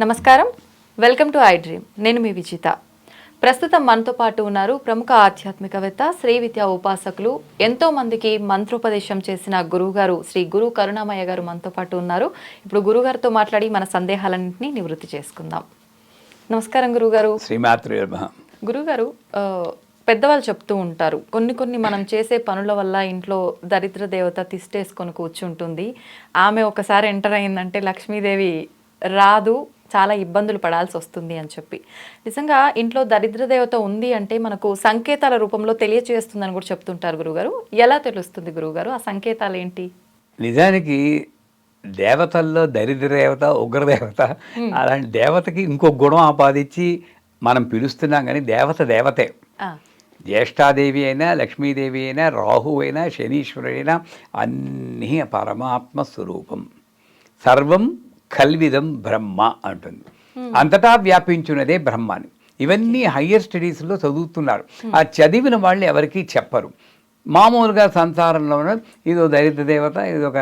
నమస్కారం. Welcome to I dream. నేను మీ విజిత. ప్రస్తుతం మనతో పాటు ఉన్నారు ప్రముఖ ఆధ్యాత్మికవేత్త శ్రీ విద్యా ఉపాసకులు ఎంతో మందికి మంత్రోపదేశం చేసిన గురువుగారు శ్రీ గురు కరుణామయ్య గారు మనతో పాటు ఉన్నారు. ఇప్పుడు గురుగారితో మాట్లాడి మన సందేహాలన్నింటినీ నివృత్తి చేసుకుందాం. నమస్కారం గురుగారు శ్రీమాతృ. గురుగారు పెద్దవాళ్ళు చెప్తూ ఉంటారు. కొన్ని కొన్ని మనం చేసే పనుల వల్ల ఇంట్లో దరిద్ర దేవత తిష్టేసుకొని కూర్చుంటుంది. ఆమె ఒకసారి ఎంటర్ అయిందంటే లక్ష్మీదేవి రాదు చాలా ఇబ్బందులు పడాల్సి వస్తుంది అని చెప్పి. నిజంగా ఇంట్లో దరిద్ర దేవత ఉంది అంటే మనకు సంకేతాల రూపంలో తెలియచేస్తుందని కూడా చెప్తుంటారు గురుగారు. ఎలా తెలుస్తుంది గురుగారు? ఆ సంకేతాలు ఏంటి? నిజానికి దేవతల్లో దరిద్ర దేవత ఉగ్రదేవత అలాంటి దేవతకి ఇంకో గుణం ఆపాదించి మనం పిలుస్తున్నాం కానీ దేవత దేవతే. జ్యేష్ఠాదేవి అయినా లక్ష్మీదేవి అయినా రాహు అయినా శనీశ్వరుడైనా అన్నీ పరమాత్మ స్వరూపం. సర్వం కల్విదం బ్రహ్మ అంటుంది. అంతటా వ్యాపించున్నదే బ్రహ్మ అని ఇవన్నీ హయ్యర్ స్టడీస్లో చదువుతున్నారు. ఆ చదివిన వాళ్ళు ఎవరికీ చెప్పరు. మామూలుగా సంసారంలో ఉన్న ఇదో దరిద్ర దేవత ఇదొక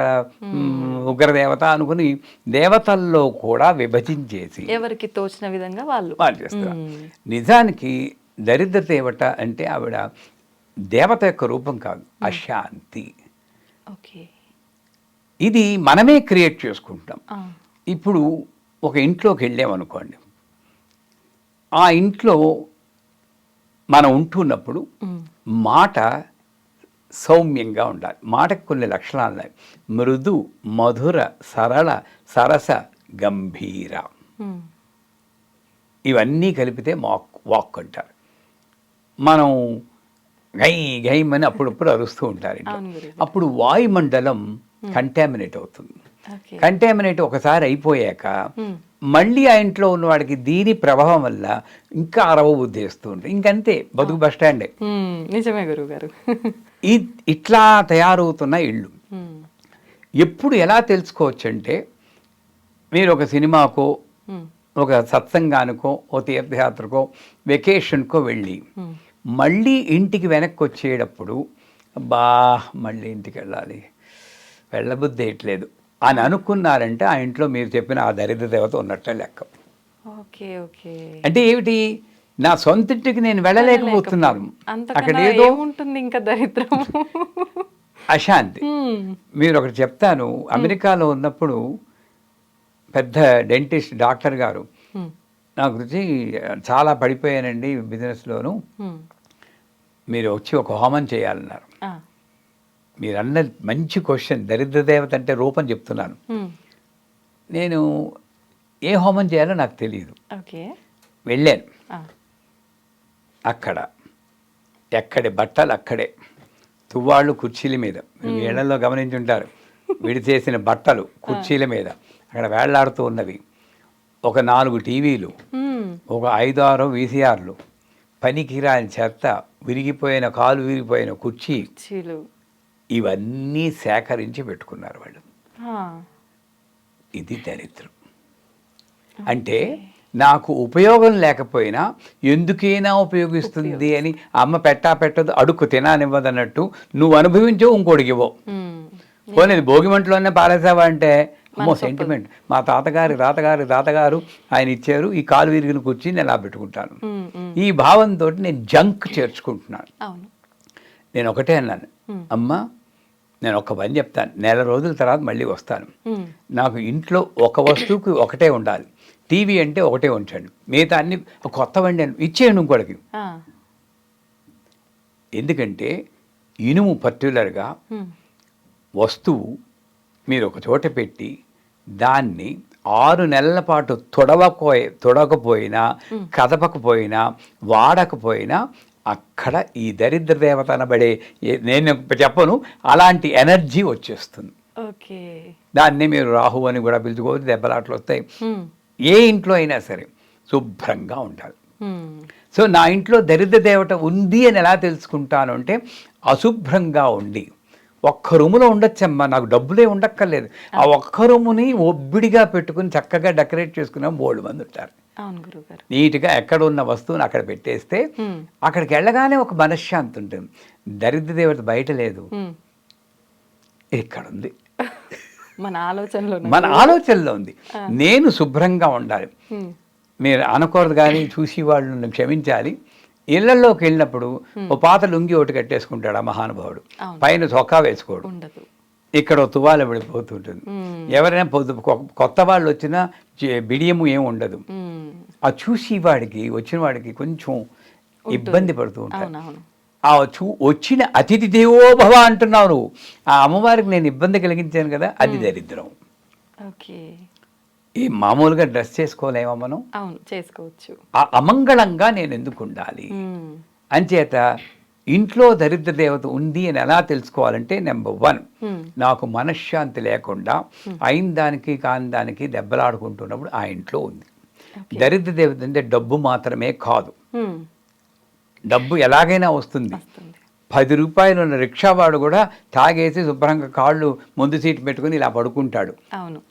మ్, ఉగ్రదేవత అనుకుని దేవతల్లో కూడా విభజించేసి ఎవరికి తోచిన విధంగా వాళ్ళు. వాళ్ళు చేస్తారు. నిజానికి దరిద్ర దేవత అంటే ఆవిడ దేవత యొక్క రూపం కాదు అశాంతి. ఓకే. ఇది మనమే క్రియేట్ చేసుకుంటాం. ఇప్పుడు ఒక ఇంట్లోకి వెళ్ళామనుకోండి. ఆ ఇంట్లో మనం ఉంటున్నప్పుడు మాట సౌమ్యంగా ఉండాలి. మాటకు కొన్ని లక్షణాలు ఉన్నాయి. మృదు మధుర సరళ సరస గంభీర. ఇవన్నీ కలిపితే మాక్ వాక్ అంటారు. మనం గై గైమని అప్పుడప్పుడు అరుస్తూ ఉంటారు. అప్పుడు వాయుమండలం కంటామినేట్ అవుతుంది. కంటామినేట్ ఒకసారి అయిపోయాక మళ్ళీ ఆ ఇంట్లో ఉన్నవాడికి దీని ప్రభావం వల్ల ఇంకా అరవ బుద్ధి వేస్తూ ఉంటుంది. ఇంకంతే బతుకు బస్ స్టాండే. నిజమే గురుగారు ఈ ఇట్లా తయారవుతున్న ఇళ్ళు. ఎప్పుడు ఎలా తెలుసుకోవచ్చు అంటే మీరు ఒక సినిమాకో ఒక సత్సంగానికో ఓ తీర్థయాత్రకో వెకేషన్కో వెళ్ళి మళ్ళీ ఇంటికి వెనక్కి వచ్చేటప్పుడు బా మళ్ళీ ఇంటికి వెళ్ళాలి. వెళ్ళబుద్ధి వేయట్లేదు అని అనుకున్నారంటే ఆ ఇంట్లో మీరు చెప్పిన ఆ దరిద్ర దేవత ఉన్నట్టే లెక్క. Okay okay. అంటే ఏమిటి? నా సొంత ఇంటికి నేను వెళ్ళలేకపోతున్నాను. అక్కడ ఏదో ఏముంటుంది ఇంకా దరిద్రం అశాంతి. మీరు ఒకటి చెప్తాను. అమెరికాలో ఉన్నప్పుడు పెద్ద డెంటిస్ట్ డాక్టర్ గారు నాకు గురించి చాలా పడిపోయానండి బిజినెస్లోను. మీరు వచ్చి ఒక హోమం చేయాలన్నారు. మీరు అన్న మంచి క్వశ్చన్ దరిద్ర దేవత అంటే రూపం చెప్తున్నాను. నేను ఏ హోమం చేయాలో నాకు తెలియదు. వెళ్ళాను. అక్కడ ఎక్కడి బట్టలు అక్కడే తువ్వాళ్ళు కుర్చీల మీద. మీరు ఏళ్ళలో గమనించుంటారు. విడిచేసిన బట్టలు కుర్చీల మీద. అక్కడ వేళ్ళాడుతూ ఉన్నవి. ఒక నాలుగు టీవీలు ఒక ఐదు ఆరు వీసీఆర్లు. పనికిరాని చెత్త విరిగిపోయిన కాలు విరిగిపోయిన కుర్చీ. ఇవన్నీ సేకరించి పెట్టుకున్నారు వాళ్ళు. ఇది దరిద్రం. అంటే నాకు ఉపయోగం లేకపోయినా ఎందుకైనా ఉపయోగిస్తుంది అని అమ్మ పెట్టా పెట్టదు అడుక్కు తినానివ్వదన్నట్టు నువ్వు అనుభవించవు ఇంకోటికి ఇవ్వవు. పోనీ భోగిమంటలోనే పారేసావా అంటే? అమ్మో సెంటిమెంట్ మా తాతగారి తాతగారి తాతగారు ఆయన ఇచ్చారు ఈ కాలు విరిగిన కూర్చి నేను అలా పెట్టుకుంటాను. ఈ భావంతో నేను జంక్ చేర్చుకుంటున్నాను. నేను ఒకటే అన్నాను. అమ్మ నేను ఒక పని చెప్తాను. నెల రోజుల తర్వాత మళ్ళీ వస్తాను. నాకు ఇంట్లో ఒక వస్తువుకి ఒకటే ఉండాలి. టీవీ అంటే ఒకటే ఉంచండి. మిగతా అన్ని కొత్త వండి ఇచ్చేయండి ఇంకోటికి. ఎందుకంటే ఇనుము పర్టికులర్గా వస్తువు మీరు ఒక చోట పెట్టి దాన్ని ఆరు నెలల పాటు తొడవకపోయి తొడకపోయినా కదపకపోయినా వాడకపోయినా అక్కడ ఈ దరిద్ర దేవత అనబడే నేను చెప్పను అలాంటి ఎనర్జీ వచ్చేస్తుంది. ఓకే. దాన్ని మీరు రాహు అని కూడా పిలుచుకోవచ్చు దెబ్బలాట్లు వస్తాయి. ఏ ఇంట్లో అయినా సరే శుభ్రంగా ఉండాలి. సో నా ఇంట్లో దరిద్ర దేవత ఉంది అని ఎలా తెలుసుకుంటాను అంటే అశుభ్రంగా ఉండి. ఒక్క రూములో ఉండొచ్చమ్మా నాకు డబ్బులే ఉండక్కర్లేదు. ఆ ఒక్క రూముని ఒబ్బిడిగా పెట్టుకుని చక్కగా డెకరేట్ చేసుకున్న బోల్డ్ మంది ఉంటారు. నీట్గా ఎక్కడ ఉన్న వస్తువుని అక్కడ పెట్టేస్తే అక్కడికి వెళ్ళగానే ఒక మనశ్శాంతి ఉంటుంది. దరిద్ర దేవత బయట లేదు. ఇక్కడ ఉంది మన ఆలోచనలో మన ఆలోచనలో ఉంది. నేను శుభ్రంగా ఉండాలి. మీరు అనకూడదు కానీ చూసి వాళ్ళు క్షమించాలి. ఇళ్ళలోకి వెళ్ళినప్పుడు ఓ పాత లుంగి ఒకటి కట్టేసుకుంటాడు ఆ మహానుభావుడు. పైన చొక్కా వేసుకోడు. ఇక్కడ తువాల పడిపోతుంటుంది. ఎవరైనా కొత్త వాళ్ళు వచ్చినా బిడియము ఏం ఉండదు. ఆ చూసి వాడికి వచ్చిన వాడికి కొంచెం ఇబ్బంది పడుతూ ఉంటారు. అవునవును. ఆ చూ వచ్చిన అతిథి దేవోభవ అంటున్నావు నువ్వు. ఆ అమ్మవారికి నేను ఇబ్బంది కలిగించాను కదా అది దరిద్రం. ఓకే. ఈ మామూలుగా డ్రెస్ చేసుకోలేమా మనం? అవును చేసుకోవచ్చు. ఆ అమంగళంగా నేను ఎందుకు ఉండాలి. అంచేత ఇంట్లో దరిద్ర దేవత ఉంది అని ఎలా తెలుసుకోవాలంటే నెంబర్ వన్. నాకు మనశ్శాంతి లేకుండా అయిన దానికి కాని దానికి దెబ్బలాడుకుంటున్నప్పుడు ఆ ఇంట్లో ఉంది. దరిద్ర దేవత అంటే డబ్బు మాత్రమే కాదు. మ్మ్. డబ్బు ఎలాగైనా వస్తుంది. వస్తుంది. పది రూపాయలు ఉన్న రిక్షావాడు కూడా తాగేసి శుభ్రంగా కాళ్ళు ముందు సీట్ పెట్టుకుని ఇలా పడుకుంటాడు. అవును.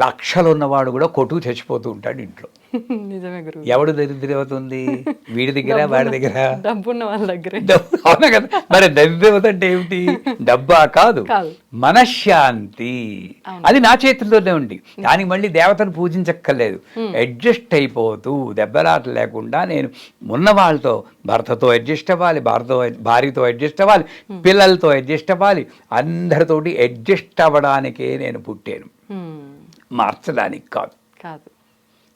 లక్షలు ఉన్నవాడు కూడా కొట్టుకు చచ్చిపోతూ ఉంటాడు ఇంట్లో. నిజమే ఎవడు దరిద్ర దేవత ఉంది వీడి దగ్గర వాడి దగ్గర? డబ్బున్న వాళ్ళ దగ్గరే. డబ్బు అవునా కదా? మరి దరిద్రత అంటే ఏమిటి? డబ్బా కాదు. మనశ్శాంతి. అది నా చేతుల్లోనే ఉంది. దానికి మళ్ళీ దేవతను పూజించక్కర్లేదు. అడ్జస్ట్ అయిపోతూ దెబ్బలాట లేకుండా నేను ఉన్న వాళ్ళతో భర్తతో అడ్జస్ట్ అవ్వాలి భార్యతో భార్యతో అడ్జస్ట్ అవ్వాలి పిల్లలతో అడ్జస్ట్ అవ్వాలి. అందరితోటి అడ్జస్ట్ అవ్వడానికే నేను పుట్టాను. మార్చడానికి కాదు కాదు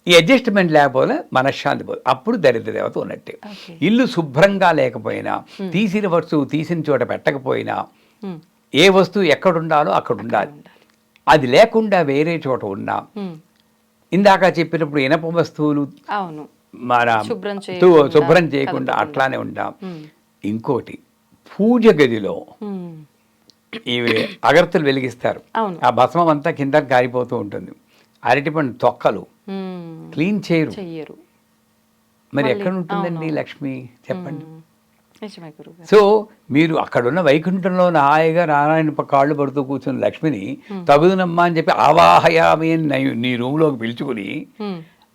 ఈ అడ్జస్ట్మెంట్ లేకపోతే మనశ్శాంతి పోదు అప్పుడు దరిద్ర దేవత ఉన్నట్టే. ఇల్లు శుభ్రంగా లేకపోయినా తీసిన వస్తువు తీసిన చోట పెట్టకపోయినా. ఏ వస్తువు ఎక్కడ ఉండాలో అక్కడ ఉండాలి. అది లేకుండా వేరే చోట ఉన్నా. ఇందాక చెప్పినప్పుడు ఇనప వస్తువులు మన శుభ్రం చేయకుండా. అట్లానే ఉంటాం మ్మ్. ఇంకోటి పూజ గదిలో మ్మ్. ఇవి అగరత్తులు వెలిగిస్తారు. ఆ భస్మం అంతా కింద కారిపోతూ ఉంటుంది అరటిపండు తొక్కలు. క్లీన్ చేయరు మరి ఎక్కడ ఉంటుందండి. లక్ష్మి చెప్పండి సో మీరు అక్కడున్న వైకుంఠంలో హాయిగా నారాయణ కాళ్ళు పడుతూ కూర్చున్న లక్ష్మిని తగుదునమ్మా అని చెప్పి ఆవాహయామి అని నై- రూమ్లోకి పిలుచుకుని.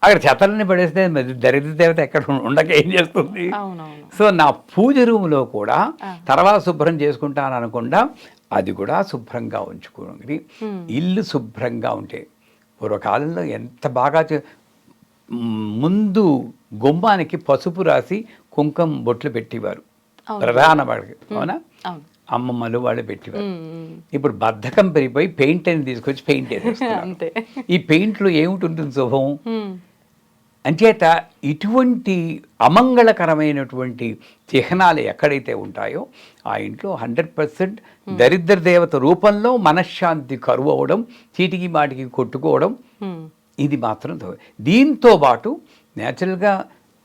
అక్కడ చెత్తలని పడేస్తే దరిద్ర దేవత ఎక్కడ ఉండక ఏం చేస్తుంది సో నా పూజ రూమ్లో కూడా. తర్వాత శుభ్రం చేసుకుంటాను అనకుండా అది కూడా శుభ్రంగా ఉంచుకోండి. ఇల్లు శుభ్రంగా ఉంటే పూర్వకాలంలో ఎంత బాగా ముందు గుమ్మానికి పసుపు రాసి కుంకం బొట్లు పెట్టేవారు. ప్రధాన వాడికి అవునా? అమ్మమ్మలు వాళ్ళు పెట్టేవారు. ఇప్పుడు బద్ధకం పెరిగిపోయి పెయింట్ అని తీసుకొచ్చి పెయింట్ అంతే. ఈ పెయింట్లో ఏమిటి శుభం? మ్మ్. అంచేత ఇటువంటి అమంగళకరమైనటువంటి చిహ్నాలు ఎక్కడైతే ఉంటాయో ఆ ఇంట్లో హండ్రెడ్ పర్సెంట్ దరిద్ర దేవత రూపంలో మనశ్శాంతి కరువు అవడం చీటికి మాటికి కొట్టుకోవడం. ఇది మాత్రం దీంతో పాటు న్యాచురల్గా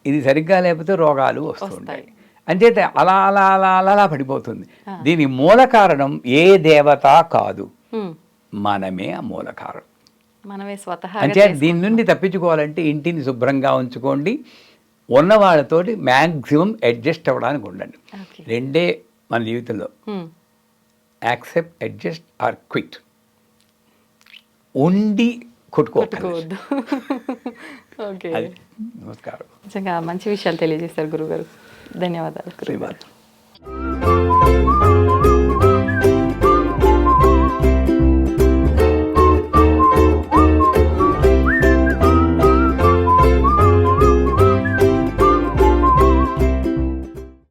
ఇది సరిగ్గా లేకపోతే రోగాలు వస్తుంటాయి అంచేత అలా అలా అలా అలా అలా పడిపోతుంది. దీని మూల కారణం ఏ దేవత కాదు. మనమే ఆ మూల కారణం. మనమే స్వతహాగా అంటే దీని నుండి తప్పించుకోవాలంటే ఇంటిని శుభ్రంగా ఉంచుకోండి. ఉన్న వాళ్ళతోటి మ్యాక్సిమం అడ్జస్ట్ అవ్వడానికి ఉండండి. రెండే మన జీవితంలో. Accept adjust or quit. ఉండి కొట్టుకోవద్దు. ఓకే. నమస్కారం. నిజంగా మంచి విషయాలు తెలియజేస్తారు గురుగారు. ధన్యవాదాలు శ్రీవారు